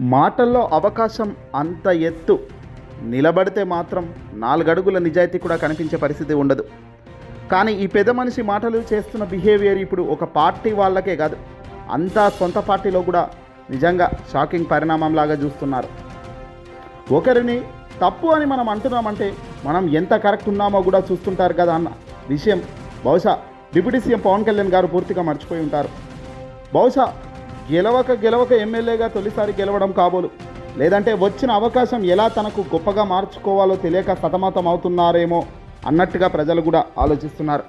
మాటల్లో అవకాశం అంత ఎత్తు. నిలబడితే మాత్రం నాలుగడుగుల నిజాయితీ కూడా కనిపించే పరిస్థితి ఉండదు. కానీ ఈ పెద్ద మనిషి మాటలు చేస్తున్న బిహేవియర్ ఇప్పుడు ఒక పార్టీ వాళ్ళకే కాదు అంతా సొంత పార్టీలో కూడా నిజంగా షాకింగ్ పరిణామంలాగా చూస్తున్నారు. ఒకరిని తప్పు అని మనం అంటున్నామంటే మనం ఎంత కరెక్ట్ ఉన్నామో కూడా చూస్తుంటారు కదా అన్న విషయం బహుశా డిప్యూటీ సీఎం పవన్ కళ్యాణ్ గారు పూర్తిగా మర్చిపోయి ఉంటారు. బహుశా గెలవక గెలవక ఎమ్మెల్యేగా తొలిసారి గెలవడం కాబోలు. లేదంటే వచ్చిన అవకాశం ఎలా తనకు గొప్పగా మార్చుకోవాలో తెలియక సతమతం అవుతున్నారేమో అన్నట్టుగా ప్రజలు కూడా ఆలోచిస్తున్నారు.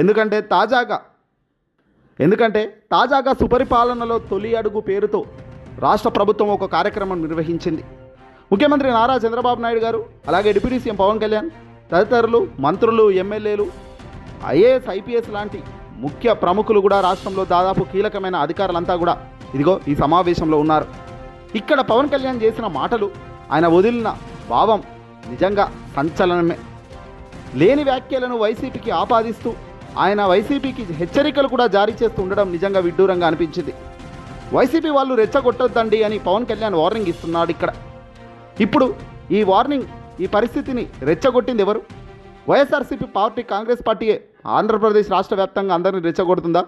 ఎందుకంటే తాజాగా ఎందుకంటే తాజాగా సుపరిపాలనలో తొలి అడుగు పేరుతో రాష్ట్ర ప్రభుత్వం ఒక కార్యక్రమం నిర్వహించింది. ముఖ్యమంత్రి నారా చంద్రబాబు నాయుడు గారు అలాగే డిప్యూటీ సీఎం పవన్ కళ్యాణ్ తదితరులు మంత్రులు ఎమ్మెల్యేలు ఐఏఎస్ ఐపీఎస్ లాంటి ముఖ్య ప్రముఖులు కూడా రాష్ట్రంలో దాదాపు కీలకమైన అధికారులంతా కూడా ఇదిగో ఈ సమావేశంలో ఉన్నారు. ఇక్కడ పవన్ కళ్యాణ్ చేసిన మాటలు ఆయన వదిలిన భావం నిజంగా సంచలనమే. లేని వ్యాఖ్యలను వైసీపీకి ఆపాదిస్తూ ఆయన వైసీపీకి హెచ్చరికలు కూడా జారీ చేస్తూ ఉండడం నిజంగా విడ్డూరంగా అనిపించింది. వైసీపీ వాళ్ళు రెచ్చగొట్టొద్దండి అని పవన్ కళ్యాణ్ వార్నింగ్ ఇస్తున్నాడు ఇక్కడ. ఇప్పుడు ఈ వార్నింగ్ ఈ పరిస్థితిని రెచ్చగొట్టింది ఎవరు? వైఎస్ఆర్సీపీ పార్టీ కాంగ్రెస్ పార్టీ ఆంధ్రప్రదేశ్ రాష్ట్ర వ్యాప్తంగా అందరినీ రెచ్చగొడుతుందా?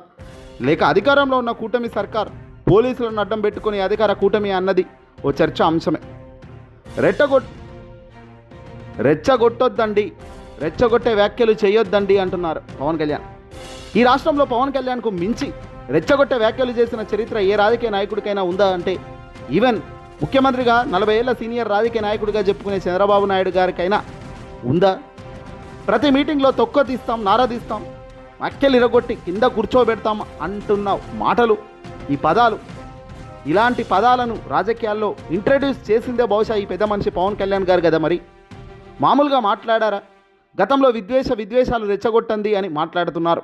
లేక అధికారంలో ఉన్న కూటమి సర్కార్ పోలీసులను అడ్డం పెట్టుకుని అధికార కూటమి అన్నది ఓ చర్చ అంశమే. రెట్టగొట్ రెచ్చగొట్టొద్దండి రెచ్చగొట్టే వ్యాఖ్యలు చేయొద్దండి అంటున్నారు పవన్ కళ్యాణ్. ఈ రాష్ట్రంలో పవన్ కళ్యాణ్కు మించి రెచ్చగొట్టే వ్యాఖ్యలు చేసిన చరిత్ర ఏ రాజకీయ నాయకుడికైనా ఉందా అంటే ఈవెన్ ముఖ్యమంత్రిగా నలభై ఏళ్ళ సీనియర్ రాజకీయ నాయకుడిగా చెప్పుకునే చంద్రబాబు నాయుడు గారికైనా ఉందా? ప్రతి మీటింగ్లో తొక్క తీస్తాం నారా తీస్తాం వ్యాఖ్యలు ఇరగొట్టి కింద కూర్చోబెడతాం అంటున్న మాటలు ఈ పదాలు. ఇలాంటి పదాలను రాజకీయాల్లో ఇంట్రడ్యూస్ చేసిందే బహుశా ఈ పెద్ద మనిషి పవన్ కళ్యాణ్ గారు కదా మరి. మామూలుగా మాట్లాడారా? గతంలో విద్వేష విద్వేషాలు రెచ్చగొట్టండి అని మాట్లాడుతున్నారు.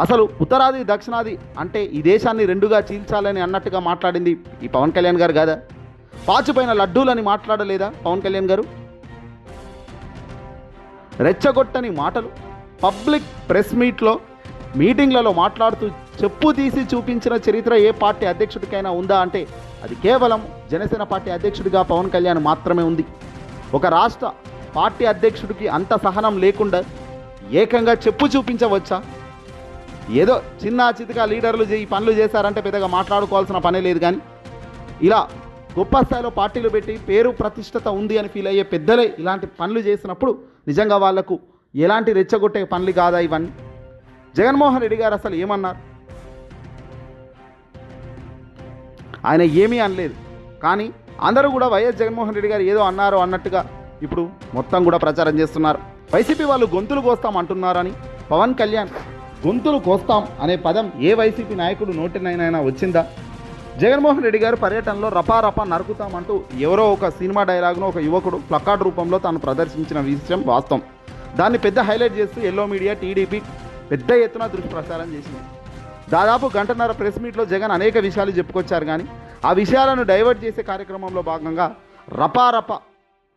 అసలు ఉత్తరాది దక్షిణాది అంటే ఈ దేశాన్ని రెండుగా చీల్చాలని అన్నట్టుగా మాట్లాడింది ఈ పవన్ కళ్యాణ్ గారు కాదా? పాచిపోయిన లడ్డూలని మాట్లాడలేదా పవన్ కళ్యాణ్ గారు? రెచ్చగొట్టని మాటలు. పబ్లిక్ ప్రెస్ మీట్లో మీటింగ్లలో మాట్లాడుతూ చెప్పు తీసి చూపించిన చరిత్ర ఏ పార్టీ అధ్యక్షుడికైనా ఉందా అంటే అది కేవలం జనసేన పార్టీ అధ్యక్షుడిగా పవన్ కళ్యాణ్ మాత్రమే ఉంది. ఒక రాష్ట్ర పార్టీ అధ్యక్షుడికి అంత సహనం లేకుండా ఏకంగా చెప్పు చూపించవచ్చా? ఏదో చిన్న చితిగా లీడర్లు ఈ పనులు చేశారంటే పెద్దగా మాట్లాడుకోవాల్సిన పనే లేదు కానీ ఇలా గొప్ప స్థాయిలో పార్టీలు పెట్టి పేరు ప్రతిష్టత ఉంది అని ఫీల్ అయ్యే పెద్దలే ఇలాంటి పనులు చేసినప్పుడు నిజంగా వాళ్ళకు ఎలాంటి రెచ్చగొట్టే పనులు కాదా ఇవన్నీ? జగన్మోహన్ రెడ్డి గారు అసలు ఏమన్నారు? ఆయన ఏమీ అనలేదు. కానీ అందరూ కూడా వైఎస్ జగన్మోహన్ రెడ్డి గారు ఏదో అన్నారు అన్నట్టుగా ఇప్పుడు మొత్తం కూడా ప్రచారం చేస్తున్నారు. వైసీపీ వాళ్ళు గొంతులు కోస్తాం అంటున్నారని పవన్ కళ్యాణ్ గొంతులు కోస్తాం అనే పదం ఏ వైసీపీ నాయకుడు నోటినైనా వచ్చిందా? జగన్మోహన్ రెడ్డి గారు పర్యటనలో రపా నరుకుతామంటూ ఎవరో ఒక సినిమా డైలాగ్ను ఒక యువకుడు ప్లకార్డ్ రూపంలో తాను ప్రదర్శించిన విషయం వాస్తవం. దాన్ని పెద్ద హైలైట్ చేస్తూ ఎల్లో మీడియా టీడీపీ పెద్ద ఎత్తున దుష్ప్రచారం చేసింది. దాదాపు గంటన్నర ప్రెస్ మీట్లో జగన్ అనేక విషయాలు చెప్పుకొచ్చారు కానీ ఆ విషయాలను డైవర్ట్ చేసే కార్యక్రమంలో భాగంగా రపారప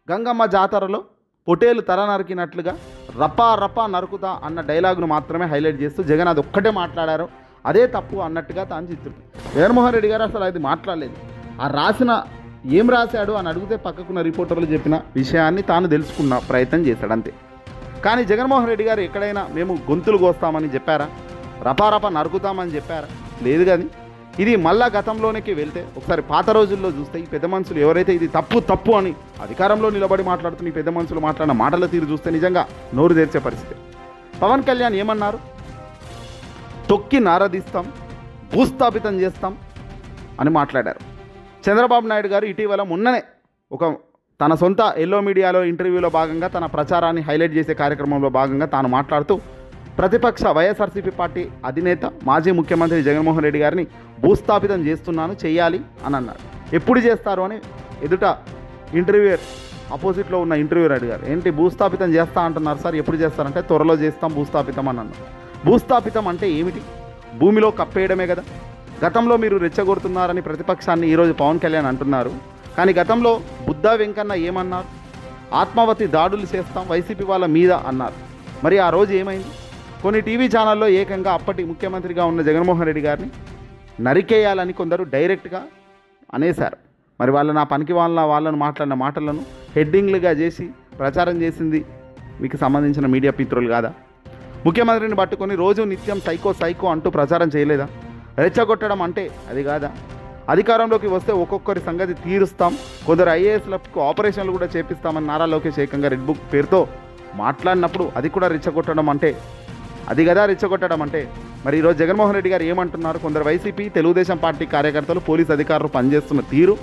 గంగమ్మ జాతరలో పొటేలు తల నరికినట్లుగా రపా రపా నరుకుతా అన్న డైలాగ్ను మాత్రమే హైలైట్ చేస్తూ జగన్ అది ఒక్కటే మాట్లాడారు. అదే తప్పు అన్నట్టుగా తాను చిత్రుడు జగన్మోహన్ రెడ్డి గారు అసలు అది మాట్లాడలేదు. ఆ రాసిన ఏం రాశాడు అని అడిగితే పక్కకున్న రిపోర్టర్లు చెప్పిన విషయాన్ని తాను తెలుసుకున్న ప్రయత్నం చేశాడు అంతే. కానీ జగన్మోహన్ రెడ్డి గారు ఎక్కడైనా మేము గొంతులు కోస్తామని చెప్పారా? రపారప నరుకుతామని చెప్పారా? లేదు కానీ ఇది మళ్ళా గతంలోనికి వెళ్తే ఒకసారి పాత రోజుల్లో చూస్తే ఈ పెద్ద మనుషులు ఎవరైతే ఇది తప్పు తప్పు అని అధికారంలో నిలబడి మాట్లాడుతున్న ఈ పెద్ద మనుషులు మాట్లాడిన మాటల తీరు చూస్తే నిజంగా నోరు తెరిచే పరిస్థితి. పవన్ కళ్యాణ్ ఏమన్నారు? తొక్కి నారదీస్తాం భూస్థాపితం చేస్తాం అని మాట్లాడారు. చంద్రబాబు నాయుడు గారు ఇటీవల మొన్ననే ఒక తన సొంత ఎల్లో మీడియాలో ఇంటర్వ్యూలో భాగంగా తన ప్రచారాన్ని హైలైట్ చేసే కార్యక్రమంలో భాగంగా తాను మాట్లాడుతూ ప్రతిపక్ష వైఎస్ఆర్సీపీ పార్టీ అధినేత మాజీ ముఖ్యమంత్రి జగన్మోహన్ రెడ్డి గారిని భూస్థాపితం చేస్తున్నాను చేయాలి అని అన్నాడు ఎప్పుడు చేస్తారు అని ఎదుట ఇంటర్వ్యూయర్ ఆపోజిట్లో ఉన్న ఇంటర్వ్యూర్ అడిగారు. ఏంటి భూస్థాపితం చేస్తా అంటున్నారు సార్ ఎప్పుడు చేస్తారంటే త్వరలో చేస్తాం భూస్థాపితం అని అన్నారు. భూస్థాపితం అంటే ఏమిటి? భూమిలో కప్పేయడమే కదా. గతంలో మీరు రెచ్చగొడుతున్నారని ప్రతిపక్షాన్ని ఈరోజు పవన్ కళ్యాణ్ అంటున్నారు. కానీ గతంలో బుద్ధా వెంకన్న ఏమన్నారు? ఆత్మావతి దాడులు చేస్తాం వైసీపీ వాళ్ళ మీద అన్నారు. మరి ఆ రోజు ఏమైంది? కొన్ని టీవీ ఛానల్లో ఏకంగా అప్పటి ముఖ్యమంత్రిగా ఉన్న జగన్మోహన్ రెడ్డి గారిని నరికేయాలని కొందరు డైరెక్ట్గా అనేశారు. మరి వాళ్ళ నా పనికి వాళ్ళ వాళ్ళను మాట్లాడిన మాటలను హెడ్డింగ్లుగా చేసి ప్రచారం చేసింది మీకు సంబంధించిన మీడియా పిత్రులు కాదా? ముఖ్యమంత్రిని పట్టుకొని రోజు నిత్యం సైకో సైకో అంటూ ప్రచారం చేయలేదా? రెచ్చగొట్టడం అంటే అది కాదా? అధికారంలోకి వస్తే ఒక్కొక్కరి సంగతి తీరుస్తాం. కొందరు ఐఏఎస్లకు ఆపరేషన్లు కూడా చేపిస్తామని నారా లోకేష్ ఏకంగా రెడ్ బుక్ పేరుతో మాట్లాడినప్పుడు అది కూడా రెచ్చగొట్టడం అంటే అది కదా రెచ్చగొట్టడం అంటే. మరి ఈరోజు జగన్మోహన్ రెడ్డి గారు ఏమంటున్నారు? కొందరు వైసీపీ తెలుగుదేశం పార్టీ కార్యకర్తలు పోలీస్ అధికారులు పనిచేస్తున్న తీరు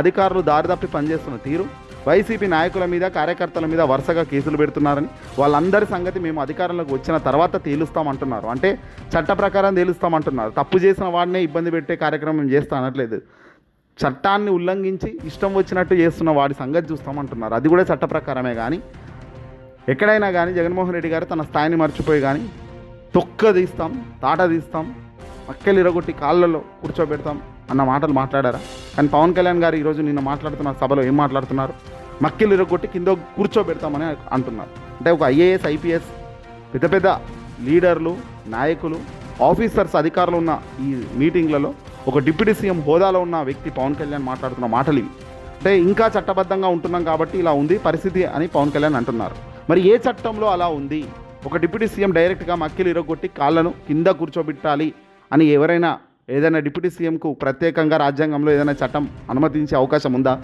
అధికారులు దారి తప్పి పనిచేస్తున్న తీరు వైసీపీ నాయకుల మీద కార్యకర్తల మీద వరుసగా కేసులు పెడుతున్నారని వాళ్ళందరి సంగతి మేము అధికారంలోకి వచ్చిన తర్వాత తేలుస్తామంటున్నారు. అంటే చట్ట ప్రకారం తేలుస్తామంటున్నారు. తప్పు చేసిన వాడినే ఇబ్బంది పెట్టే కార్యక్రమం చేస్తా అనట్లేదు. చట్టాన్ని ఉల్లంఘించి ఇష్టం వచ్చినట్టు చేస్తున్న వాడి సంగతి చూస్తామంటున్నారు. అది కూడా చట్ట ప్రకారమే కానీ ఎక్కడైనా కానీ జగన్మోహన్ రెడ్డి గారు తన స్థాయిని మర్చిపోయి కానీ తొక్క తీస్తాం తాట తీస్తాం మక్కెలు ఇరగొట్టి కాళ్ళలో కూర్చోబెడతాం. అన్న మాటలు మాట్లాడారా? కానీ పవన్ కళ్యాణ్ గారు ఈరోజు నిన్న మాట్లాడుతున్న సభలో ఏం మాట్లాడుతున్నారు? మక్కిలు ఇరగొట్టి కింద కూర్చోబెడతామని అంటున్నారు. అంటే ఒక ఐఏఎస్ ఐపీఎస్ పెద్ద పెద్ద లీడర్లు నాయకులు ఆఫీసర్స్ అధికారులు ఉన్న ఈ మీటింగ్లలో ఒక డిప్యూటీ సీఎం హోదాలో ఉన్న వ్యక్తి పవన్ కళ్యాణ్ మాట్లాడుతున్న మాటలు ఇవి అంటే ఇంకా చట్టబద్ధంగా ఉంటున్నాం కాబట్టి ఇలా ఉంది పరిస్థితి అని పవన్ కళ్యాణ్ అంటున్నారు. మరి ఏ చట్టంలో అలా ఉంది? ఒక డిప్యూటీ సీఎం డైరెక్ట్గా మక్కిలు ఇరగొట్టి కాళ్ళను కింద కూర్చోబెట్టాలి అని ఎవరైనా ఏదైనా డిప్యూటీ సీఎంకు ప్రత్యేకంగా రాజ్యాంగంలో ఏదైనా చట్టం అనుమతించే అవకాశం ఉందా?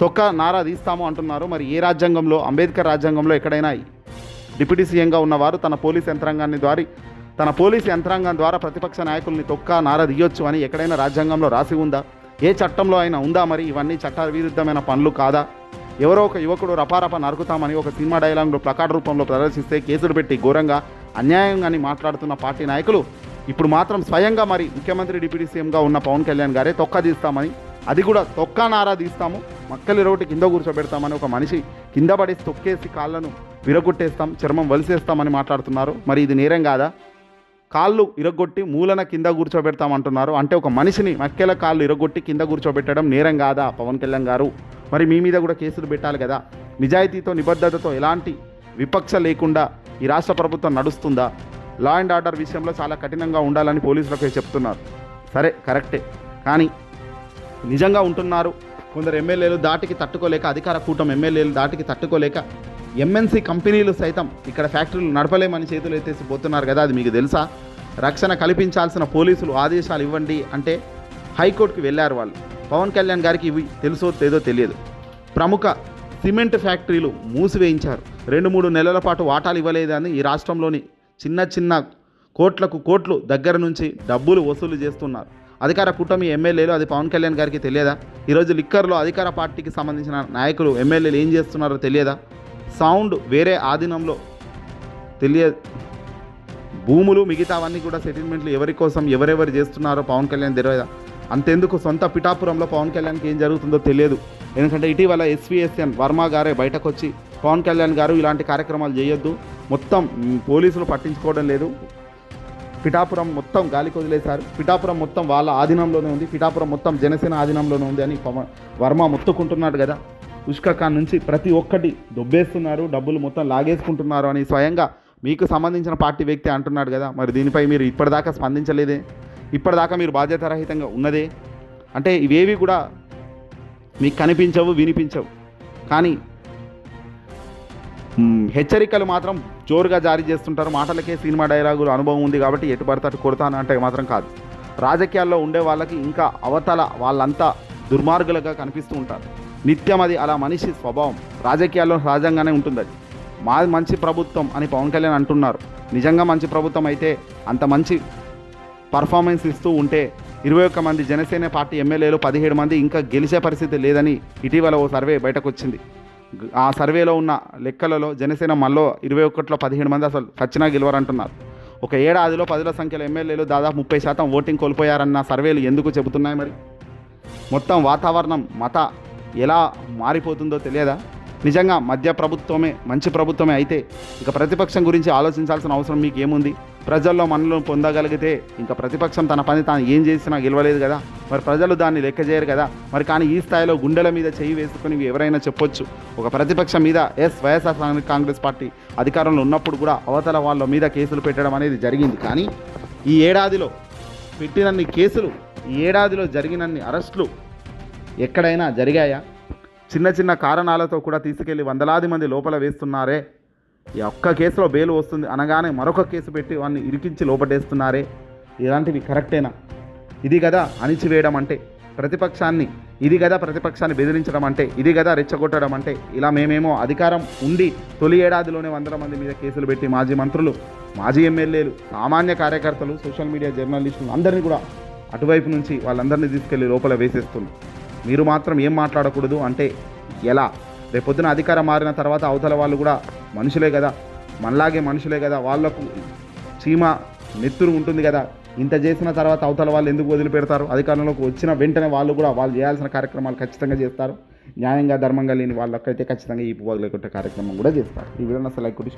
తొక్క నారా తీస్తాము అంటున్నారు. మరి ఏ రాజ్యాంగంలో అంబేద్కర్ రాజ్యాంగంలో ఎక్కడైనా డిప్యూటీ సీఎంగా ఉన్నవారు తన పోలీస్ యంత్రాంగాన్ని ద్వారా తన పోలీస్ యంత్రాంగం ద్వారా ప్రతిపక్ష నాయకుల్ని తొక్క నారా తీయొచ్చు అని ఎక్కడైనా రాజ్యాంగంలో రాసి ఉందా? ఏ చట్టంలో అయినా ఉందా మరి? ఇవన్నీ చట్ట విరుద్ధమైన పనులు కాదా? ఎవరో ఒక యువకుడు రపారప నరుకుతామని ఒక సినిమా డైలాగ్లో ప్లకార్డ్ రూపంలో ప్రదర్శిస్తే కేసులు పెట్టి ఘోరంగా అన్యాయంగా అని మాట్లాడుతున్న పార్టీ నాయకులు ఇప్పుడు మాత్రం స్వయంగా మరి ముఖ్యమంత్రి డిప్యూటీ సీఎంగా ఉన్న పవన్ కళ్యాణ్ గారే తొక్క తీస్తామని అది కూడా తొక్క నారా తీస్తాము. మక్కలి రోడ్డు కింద కూర్చోబెడతామని ఒక మనిషి కింద పడి తొక్కేసి కాళ్ళను విరగొట్టేస్తాం చర్మం వలిసేస్తామని మాట్లాడుతున్నారు. మరి ఇది నేరం కాదా? కాళ్ళు ఇరగొట్టి మూలన కింద కూర్చోబెడతామంటున్నారు. అంటే ఒక మనిషిని మక్కెల కాళ్ళు ఇరగొట్టి కింద కూర్చోబెట్టడం నేరం కాదా పవన్ కళ్యాణ్ గారు? మరి మీ మీద కూడా కేసులు పెట్టాలి కదా. నిజాయితీతో నిబద్ధతతో ఎలాంటి విపక్ష లేకుండా ఈ రాష్ట్ర ప్రభుత్వం నడుస్తుందా? లా అండ్ ఆర్డర్ విషయంలో చాలా కఠినంగా ఉండాలని పోలీసులకు చెప్తున్నారు. సరే కరెక్టే. కానీ నిజంగా ఉంటున్నారు. కొందరు ఎమ్మెల్యేలు దాటికి తట్టుకోలేక అధికార కూటమి ఎమ్మెల్యేలు దాటికి తట్టుకోలేక ఎంఎన్సీ కంపెనీలు సైతం ఇక్కడ ఫ్యాక్టరీలు నడపలేమని చేతులు ఎత్తేసి పోతున్నారు కదా అది మీకు తెలుసా? రక్షణ కల్పించాల్సిన పోలీసులు ఆదేశాలు ఇవ్వండి అంటే హైకోర్టుకి వెళ్ళారు వాళ్ళు. పవన్ కళ్యాణ్ గారికి ఇవి తెలుసో లేదో తెలియదు. ప్రముఖ సిమెంట్ ఫ్యాక్టరీలు మూసివేయించారు. రెండు మూడు నెలల పాటు వాటాలు ఇవ్వలేదని ఈ రాష్ట్రంలోని చిన్న చిన్న కోట్లకు కోట్లు దగ్గర నుంచి డబ్బులు వసూలు చేస్తున్నారు. అధికార కూటమి ఎమ్మెల్యేలు అది పవన్ కళ్యాణ్ గారికి తెలియదా? ఈరోజు లిక్కర్లో అధికార పార్టీకి సంబంధించిన నాయకులు ఎమ్మెల్యేలు ఏం చేస్తున్నారో తెలియదా? సౌండ్ వేరే ఆధీనంలో తెలియ భూములు మిగతావన్నీ కూడా సెటిల్మెంట్లు ఎవరి కోసం ఎవరెవరు చేస్తున్నారో పవన్ కళ్యాణ్ తెలియదా? అంతెందుకు సొంత పిఠాపురంలో పవన్ కళ్యాణ్కి ఏం జరుగుతుందో తెలియదు. ఎందుకంటే ఇటీవల ఎస్వీఎస్ఎన్ వర్మ గారే బయటకు వచ్చి పవన్ కళ్యాణ్ గారు ఇలాంటి కార్యక్రమాలు చేయొద్దు. మొత్తం పోలీసులు పట్టించుకోవడం లేదు. పిఠాపురం మొత్తం గాలికి వదిలేశారు పిఠాపురం మొత్తం వాళ్ళ ఆధీనంలోనే ఉంది. పిఠాపురం మొత్తం జనసేన ఆధీనంలోనే ఉంది అని పవన్ వర్మ మొత్తుకుంటున్నాడు కదా. ఉష్కఖాన్ నుంచి ప్రతి ఒక్కటి దొబ్బేస్తున్నారు. డబ్బులు మొత్తం లాగేసుకుంటున్నారు అని స్వయంగా మీకు సంబంధించిన పార్టీ వ్యక్తి అంటున్నాడు కదా. మరి దీనిపై మీరు ఇప్పటిదాకా స్పందించలేదే? ఇప్పటిదాకా మీరు బాధ్యతారహితంగా ఉన్నదే. అంటే ఇవేవి కూడా మీకు కనిపించవు వినిపించవు. కానీ హెచ్చరికలు మాత్రం జోరుగా జారీ చేస్తుంటారు. మాటలకే సినిమా డైలాగులు అనుభవం ఉంది కాబట్టి ఎటు పడతాటు కొడతాను అంటే మాత్రం కాదు. రాజకీయాల్లో ఉండే వాళ్ళకి ఇంకా అవతల వాళ్ళంతా దుర్మార్గులుగా కనిపిస్తూ ఉంటారు. నిత్యం అది అలా మనిషి స్వభావం. రాజకీయాల్లో సహజంగానే ఉంటుంది అది మాది మంచి ప్రభుత్వం అని పవన్ కళ్యాణ్ అంటున్నారు. నిజంగా మంచి ప్రభుత్వం అయితే అంత మంచి పర్ఫార్మెన్స్ ఇస్తూ ఉంటే ఇరవై ఒక్క మంది జనసేన పార్టీ ఎమ్మెల్యేలు పదిహేడు మంది ఇంకా గెలిచే పరిస్థితి లేదని ఇటీవల ఓ సర్వే బయటకు వచ్చింది ఆ సర్వేలో ఉన్న లెక్కలలో జనసేన మళ్ళీ ఇరవై ఒకటిలో పదిహేడు మంది అసలు సచ్చినా గెలవరంటున్నారు. ఒక ఏడాదిలో పదుల సంఖ్యలో ఎమ్మెల్యేలు దాదాపు ముప్పై శాతం ఓటింగ్ కోల్పోయారన్న సర్వేలు ఎందుకు చెబుతున్నాయి మరి? మొత్తం వాతావరణం మత ఎలా మారిపోతుందో తెలియదా? నిజంగా మధ్య ప్రభుత్వమే మంచి ప్రభుత్వమే అయితే ఇక ప్రతిపక్షం గురించి ఆలోచించాల్సిన అవసరం మీకు ఏముంది ప్రజల్లో మనలో పొందగలిగితే ఇంకా ప్రతిపక్షం తన పని తాను ఏం చేసినా గెలవలేదు కదా? మరి ప్రజలు దాన్ని లెక్క చేయరు కదా? మరి కానీ ఈ స్థాయిలో గుండెల మీద చేయి వేసుకుని ఎవరైనా చెప్పొచ్చు. ఒక ప్రతిపక్షం మీద ఎస్ వైఎస్ఆర్ కాంగ్రెస్- కాంగ్రెస్ పార్టీ అధికారంలో ఉన్నప్పుడు కూడా అవతల వాళ్ళ మీద కేసులు పెట్టడం అనేది జరిగింది. కానీ ఈ ఏడాదిలో పెట్టినన్ని కేసులు ఈ ఏడాదిలో జరిగినన్ని అరెస్టులు ఎక్కడైనా జరిగాయా? చిన్న చిన్న కారణాలతో కూడా తీసుకెళ్ళి వందలాది మంది లోపల వేస్తున్నారే. ఈ ఒక్క కేసులో బెయిల్ వస్తుంది అనగానే మరొక కేసు పెట్టి వాడిని ఇరికించి లోపటేస్తున్నారే. ఇలాంటివి కరెక్టేనా? ఇది కదా అణిచివేయడం అంటే ప్రతిపక్షాన్ని ఇది కదా ప్రతిపక్షాన్ని బెదిరించడం అంటే ఇది కదా రెచ్చగొట్టడం అంటే ఇలా మేమేమో అధికారం ఉండి తొలి ఏడాదిలోనే వందల మంది మీద కేసులు పెట్టి మాజీ మంత్రులు మాజీ ఎమ్మెల్యేలు సామాన్య కార్యకర్తలు సోషల్ మీడియా జర్నలిస్టులు అందరినీ కూడా అటువైపు నుంచి వాళ్ళందరినీ తీసుకెళ్ళి లోపల వేసేస్తున్నారు. మీరు మాత్రం ఏం మాట్లాడకూడదు అంటే ఎలా? రేపొద్దున అధికారం మారిన తర్వాత అవతల వాళ్ళు కూడా మనుషులే కదా. మనలాగే మనుషులే కదా. వాళ్ళకు చీమ నెత్తురు ఉంటుంది కదా. ఇంత చేసిన తర్వాత అవతల వాళ్ళు ఎందుకు వదిలిపెడతారు? అధికారంలోకి వచ్చిన వెంటనే వాళ్ళు కూడా వాళ్ళు చేయాల్సిన కార్యక్రమాలు ఖచ్చితంగా చేస్తారు. న్యాయంగా ధర్మంగా లేని వాళ్ళకైతే ఖచ్చితంగా ఈ వదిలేకుంటే కార్యక్రమం కూడా చేస్తారు. ఈ విధంగా అసలు లైక్ కొట్టి